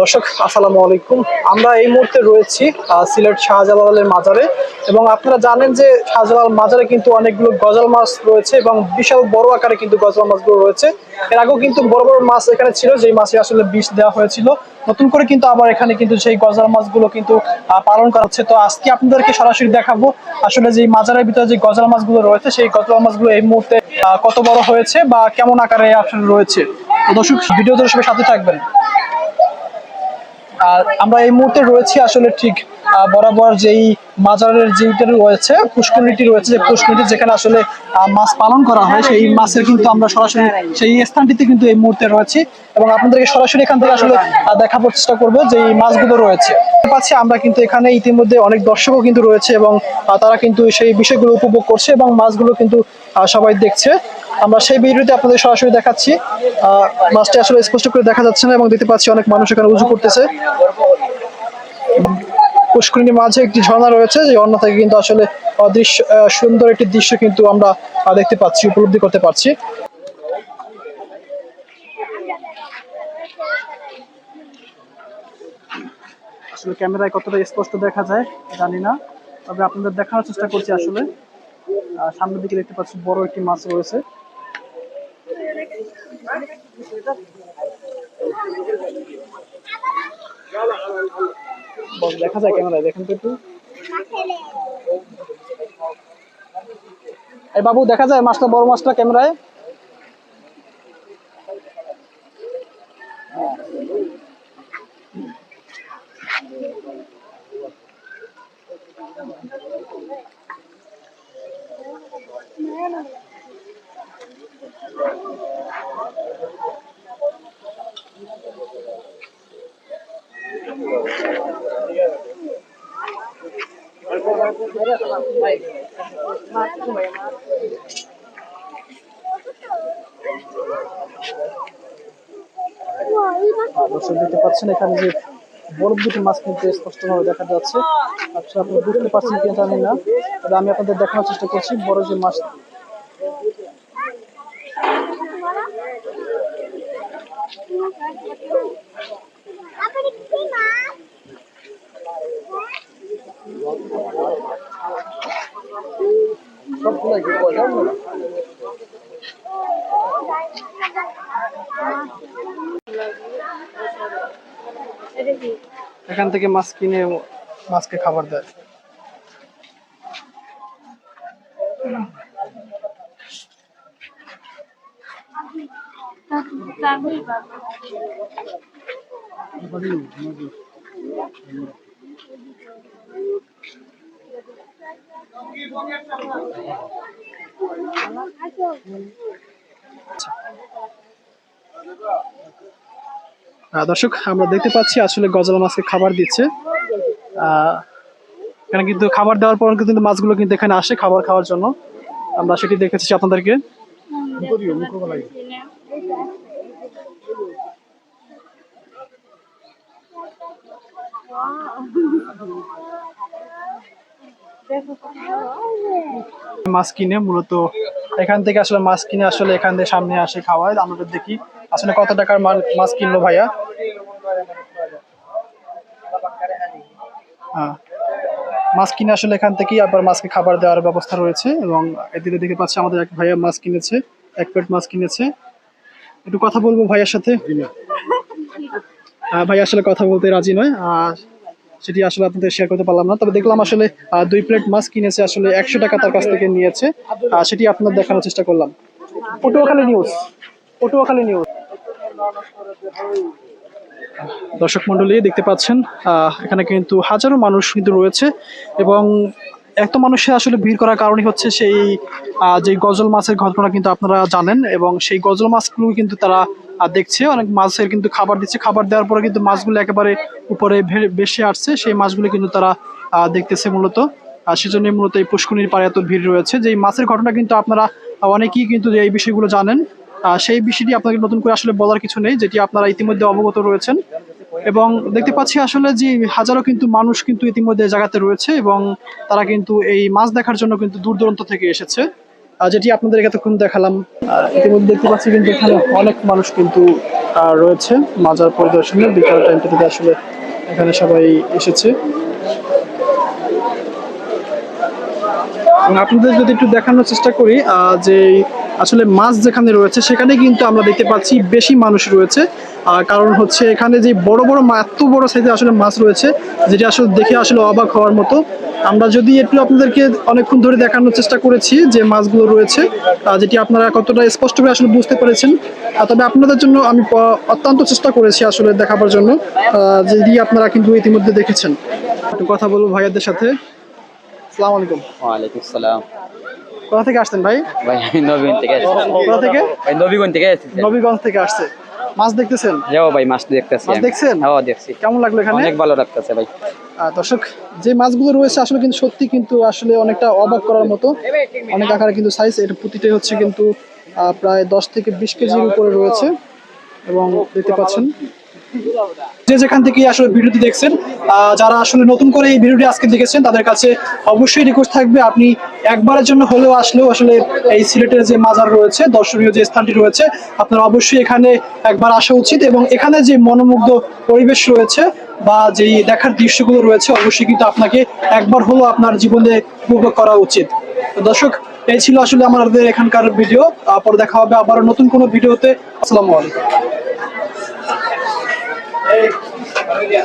দর্শক, আসসালামু আলাইকুম। আমরা এই মুহূর্তে রয়েছি সিলেট শাহজালালের মাজারে এবং আপনারা জানেন যে শাহজালাল মাজারে কিন্তু অনেকগুলো গজাল মাছ রয়েছে এবং বিশাল বড় আকারে কিন্তু গজাল মাছগুলো রয়েছে। এর আগেও কিন্তু বড় বড় মাছ এখানে ছিল, যেই মাছে আসলে বিষ দেওয়া হয়েছিল। নতুন করে কিন্তু আবার এখানে কিন্তু সেই গজাল মাছগুলো কিন্তু পালন করা হচ্ছে। তো আজকে আপনাদেরকে সরাসরি দেখাবো আসলে যে মাজারের ভিতরে যে গজাল মাছগুলো রয়েছে, সেই গজাল মাছগুলো এই মুহূর্তে কত বড় হয়েছে বা কেমন আকারে আসলে রয়েছে। দর্শক, ভিডিও সবাই সাথে থাকবেন। আমরা এই মুহূর্তে রয়েছি আসলে ঠিক বরাবর যেই মাজারের যেইটা রয়েছে, পুষ্করিণীটি রয়েছে, যে পুষ্করিণীটি যেখানে আসলে মাছ পালন করা হয়, সেই মাছের কিন্তু আমরা সরাসরি সেই স্থানটিতে কিন্তু এই মুহূর্তে রয়েছি এবং আপনাদেরকে সরাসরি এখান থেকে আসলে দেখাবার চেষ্টা করব যে এই মাছগুলো রয়েছে। পাচ্ছি আমরা কিন্তু এখানে ইতিমধ্যে অনেক দর্শকও কিন্তু রয়েছে এবং তারা কিন্তু সেই বিষয়গুলো উপভোগ করছে এবং মাছগুলো কিন্তু সবাই দেখছে। আমরা সেই ভিডিওতে আপনাদের সরাসরি দেখাচ্ছি। মাছটি আসলে স্পষ্ট করে দেখা যাচ্ছে না এবং দেখতে পাচ্ছি অনেক মানুষ এখানে উজু করতেছে। পুষ্করিণীর মাঝে একটি ঝর্ণা রয়েছে, যে ঝর্ণা থেকে কিন্তু আসলে অদৃশ্য সুন্দর একটি দৃশ্য কিন্তু আমরা দেখতে পাচ্ছি, উপলব্ধি করতে পারছি। আসলে ক্যামেরায় কতটা স্পষ্ট দেখা যায়, জানি না। তবে আপনাদের দেখানোর চেষ্টা করছি আসলে। সামনের দিকে দেখতে পাচ্ছি বড় একটি মাছ রয়েছে। দেখা যায় ক্যামেরায় দেখেন তো একটু। এই বাবু দেখা যায় মাছটা বড় মাছটা ক্যামেরায়? দর্শক দেখতে পাচ্ছেন, এখানে যে বড় দুটি মাছ কিন্তু স্পষ্টভাবে দেখা যাচ্ছে। আচ্ছা আপনি বুঝতে পারছেন কিনা জানি না, তবে আমি আপনাদের দেখানোর চেষ্টা করছি বড় যে মাছ। এখান থেকে মাছ কিনে মাছকে খাবার দেয়। আহ, দর্শক, আমরা দেখতে পাচ্ছি আসলে গজলা মাছকে খাবার দিচ্ছে। এখানে কিন্তু খাবার দেওয়ার পর কিন্তু মাছগুলো কিন্তু এখানে আসে খাবার খাওয়ার জন্য। আমরা সেটি দেখেছি আপনাদেরকে। মাছ কিনে মূলত এখান থেকে আসলে মাছ কিনে আসলে এখান থেকে সামনে আসে খাওয়ায় আমরা দেখি। আসলে কত টাকার মাছ কিনলো ভাইয়া? হ্যাঁ। মাছ কিনে আসলে এখান থেকেই আবার মাছকে খাবার দেওয়ার ব্যবস্থা রয়েছে এবং এদিকে দেখতে পাচ্ছি আমাদের এক ভাইয়া মাছ কিনেছে এক প্লেট মাছ কিনেছে। একটু কথা বলব ভাইয়ার সাথে? আহ, ভাই আসলে কথা বলতে রাজি নয়। আর সেটি আসলে আপনাদের শেয়ার করতে পারলাম না। তবে দেখলাম আসলে দুই প্লেট মাছ কিনেছে, আসলে একশো টাকা তার কাছ থেকে নিয়েছে। সেটি আপনার দেখানোর চেষ্টা করলাম। পটুয়াখালী নিউজ পটুয়াখালী নিউজ দর্শক মন্ডলী দেখতে পাচ্ছেন এখানে কিন্তু হাজারো মানুষ কিন্তু রয়েছে এবং এত মানুষের আসলে ভিড় করার কারণই হচ্ছে সেই যে গজল মাছের ঘটনা কিন্তু আপনারা জানেন এবং সেই গজল মাছগুলো কিন্তু তারা দেখছে। অনেক মাছের কিন্তু খাবার দিচ্ছে। খাবার দেওয়ার পরে কিন্তু মাছগুলো একেবারে উপরে ভেসে আসছে। সেই মাছগুলো কিন্তু তারা দেখতেছে মূলত। আর সেজন্য মূলত এই পুষ্করিণীর পাড়ে এত ভিড় রয়েছে। যে মাছের ঘটনা কিন্তু আপনারা অনেকেই কিন্তু এই বিষয়গুলো জানেন সেই বিষয়টি আপনাকে নতুন করে আসলে বলার কিছু নেই, যেটি আপনারা ইতিমধ্যে অবগত রয়েছেন। এবং দেখতে পাচ্ছি আসলে যে হাজারো কিন্তু মানুষ কিন্তু ইতিমধ্যে জায়গাতে রয়েছে এবং তারা কিন্তু এই মাছ দেখার জন্য কিন্তু দূর দূরান্ত থেকে এসেছে। যেটি আপনাদের এতক্ষণ দেখালাম। ইতিমধ্যে দেখতে পাচ্ছি কিন্তু এখানে অনেক মানুষ কিন্তু রয়েছে মাজার পরিদর্শনে। বিকাল টাইমটাতে আসলে এখানে সবাই এসেছে। আপনাদের যদি একটু দেখানোর চেষ্টা করি যে আসলে মাছ যেখানে রয়েছে, সেখানে কিন্তু আমরা দেখতে পাচ্ছি বেশি মানুষ রয়েছে। কারণ হচ্ছে এখানে যে বড় বড় এত বড় সাইজে আসলে মাছ রয়েছে, যেটি আসলে দেখে আসলে অবাক হওয়ার মতো। আমরা যদি একটু আপনাদেরকে অনেকক্ষণ ধরে দেখানোর চেষ্টা করেছি যে মাছগুলো রয়েছে যেটি আপনারা কতটা স্পষ্টভাবে আসলে বুঝতে পেরেছেন। তবে আপনাদের জন্য আমি অত্যন্ত চেষ্টা করেছি আসলে দেখাবার জন্য যেটি আপনারা কিন্তু ইতিমধ্যে দেখেছেন। একটু কথা বলব ভাইয়াদের সাথে। আসসালামু আলাইকুম। ওয়ালাইকুম সালাম কোথা থেকে আসছেন ভাই? ভাই আমি নবীগঞ্জ থেকে আসছি। কোথা থেকে? ভাই নবীগঞ্জ থেকে আসছি। নবীগঞ্জ থেকে আসছে। মাছ দেখতেছেন? যাও ভাই মাছ দেখতেছি মাছ দেখছেন? হ্যাঁ দেখছি। কেমন লাগল এখানে? অনেক ভালো লাগতেছে ভাই। দর্শক যে মাছগুলো রয়েছে আসলে কিন্তু সত্যি কিন্তু আসলে অনেকটা অবাক করার মতো। অনেক আকারে কিন্তু সাইজ এটা প্রতিটাই হচ্ছে কিন্তু আহ, প্রায় দশ থেকে বিশ কেজির উপরে রয়েছে। এবং দেখতে পাচ্ছেন যে যেখান থেকে আসলে ভিডিওটি দেখছেন যারা আসলে নতুন করে এই ভিডিওটি আজকে দেখেছেন, তাদের কাছে অবশ্যই রিকোয়েস্ট থাকবে আপনি একবারের জন্য হলেও আসলেও আসলে এই সিলেটের যে মাজার রয়েছে, দর্শনীয় যে স্থানটি রয়েছে, আপনার অবশ্যই এখানে একবার আসা উচিত এবং এখানে যে মনোমুগ্ধ পরিবেশ রয়েছে বা যেই দেখার দৃশ্যগুলো রয়েছে, অবশ্যই কিন্তু আপনাকে একবার হলেও আপনার জীবনে উপভোগ করা উচিত। দর্শক, এই ছিল আসলে আমাদের এখানকার ভিডিও। তারপর দেখা হবে আবার নতুন কোনো ভিডিওতে। আসসালামু আলাইকুম। Oh yeah.